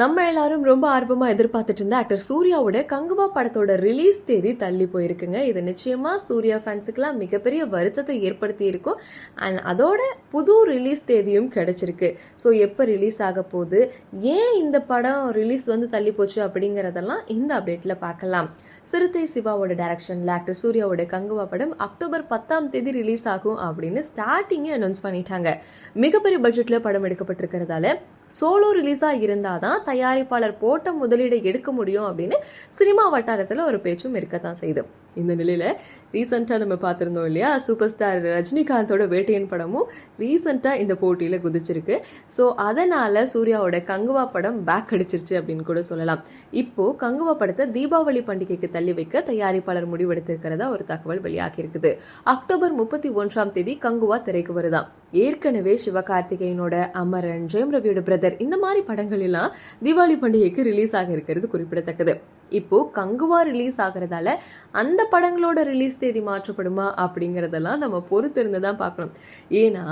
நம்ம எல்லாரும் ரொம்ப ஆர்வமாக எதிர்பார்த்துட்டு இருந்த ஆக்டர் சூர்யாவோட கங்குவா படத்தோட ரிலீஸ் தேதி தள்ளி போயிருக்குங்க. இது நிச்சயமாக சூர்யா ஃபேன்ஸுக்கெல்லாம் மிகப்பெரிய வருத்தத்தை ஏற்படுத்தி இருக்கும் அண்ட் அதோட புது ரிலீஸ் தேதியும் கிடைச்சிருக்கு. ஸோ எப்போ ரிலீஸ் ஆக போகுது? ஏன் இந்த படம் ரிலீஸ் வந்து தள்ளி போச்சு அப்படிங்கிறதெல்லாம் இந்த அப்டேட்டில் பார்க்கலாம். சிறுத்தை சிவாவோட டைரக்ஷனில் ஆக்டர் சூர்யாவோட கங்குவா படம் அக்டோபர் பத்தாம் தேதி ரிலீஸ் ஆகும் அப்படின்னு ஸ்டார்டிங்கே அனௌன்ஸ் பண்ணிட்டாங்க. மிகப்பெரிய பட்ஜெட்டில் படம் எடுக்கப்பட்டிருக்கிறதால சோலோ ரிலீஸாக இருந்தால் தான் தயாரிப்பாளர் போட்ட முதலீடை எடுக்க முடியும் அப்படின்னு சினிமா வட்டாரத்தில் ஒரு பேச்சும் இருக்கத்தான் செய்யுது இந்த நிலையில் ரீசெண்டாக நம்ம பார்த்துருந்தோம் இல்லையா? சூப்பர் ஸ்டார் ரஜினிகாந்தோட வேட்டையன் படமும் ரீசெண்டாக இந்த போட்டியில் குதிச்சிருக்கு. ஸோ அதனால் சூர்யாவோட கங்குவா படம் பேக் அடிச்சிருச்சு அப்படின்னு கூட சொல்லலாம். இப்போது கங்குவா படத்தை தீபாவளி பண்டிகைக்கு தள்ளி வைக்க தயாரிப்பாளர் முடிவெடுத்திருக்கிறதா ஒரு தகவல் வெளியாகியிருக்குது. அக்டோபர் முப்பத்தி ஒன்றாம் தேதி கங்குவா திரைக்கு வருதான் ஏற்கனவே சிவகார்த்திகேயனோட அமரன் ஜெயம் ரவியோட பிரதர் இந்த மாதிரி படங்கள் எல்லாம் தீபாவளி பண்டிகைக்கு ரிலீஸ் ஆக இருக்கிறது குறிப்பிடத்தக்கது. இப்போ கங்குவா ரிலீஸ் ஆகிறதால அந்த படங்களோட ரிலீஸ் தேதி மாற்றப்படுமா அப்படிங்கிறதெல்லாம் நம்ம பொறுத்து இருந்து தான் பார்க்கணும். ஏன்னா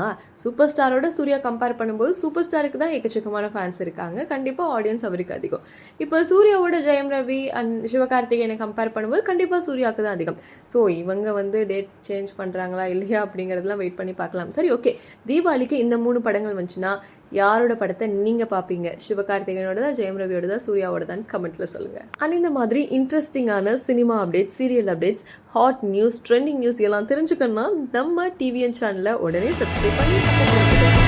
சூப்பர் ஸ்டாரோட சூர்யா கம்பேர் பண்ணும்போது சூப்பர் ஸ்டாருக்கு தான் எக்கச்சக்கமான ஃபேன்ஸ் இருக்காங்க. கண்டிப்பாக ஆடியன்ஸ் அவருக்கு அதிகம். இப்போ சூர்யாவோட ஜெயம் ரவி அண்ட் சிவகார்த்திகேயனை கம்பேர் பண்ணும்போது கண்டிப்பாக சூர்யாவுக்கு தான் அதிகம். ஸோ இவங்க வந்து டேட் சேஞ்ச் பண்ணுறாங்களா இல்லையா அப்படிங்கிறதெல்லாம் வெயிட் பண்ணி பார்க்கலாம். சரி ஓகே தீபாவளிக்கு இந்த மூணு படங்கள் வந்துச்சுன்னா யாரோட படத்தை நீங்கள் பார்ப்பீங்க சிவகார்த்திகேயனோட ஜெயம் ரவியோட சூர்யாவோட தான் கமெண்ட்டில் சொல்லுங்கள் அண்ட் இந்த மாதிரி இன்ட்ரெஸ்டிங்கான cinema updates serial updates hot news trending news எல்லாம் தெரிஞ்சுக்கணும்னா நம்ம டிவிஎன் சேனலை உடனே சப்ஸ்கிரைப் பண்ணி